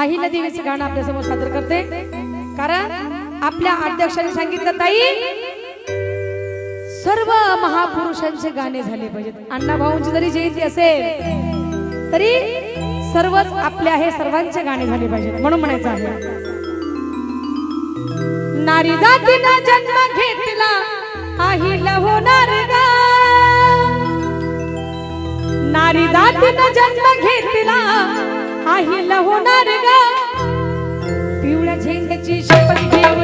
अहिल्या देवीचं गाणं आपल्यासमोर सादर करते. कारण आपल्या अध्यक्षांनी सांगितलं ताई सर्व महापुरुषांचे गाणे झाले पाहिजेत. अण्णा भाऊंची जरी जयंती असेल तरी सर्वच आपल्या हे सर्वांचे गाणे झाले पाहिजेत. म्हणून म्हणायचं आहे. नारी जातीनं जन्म घेतला. आहिला होणार गा नारी जातीनं जन्म घेतला. पाहिलं होणार ग. पिवळ्या झेंड्याची शपथ घेऊन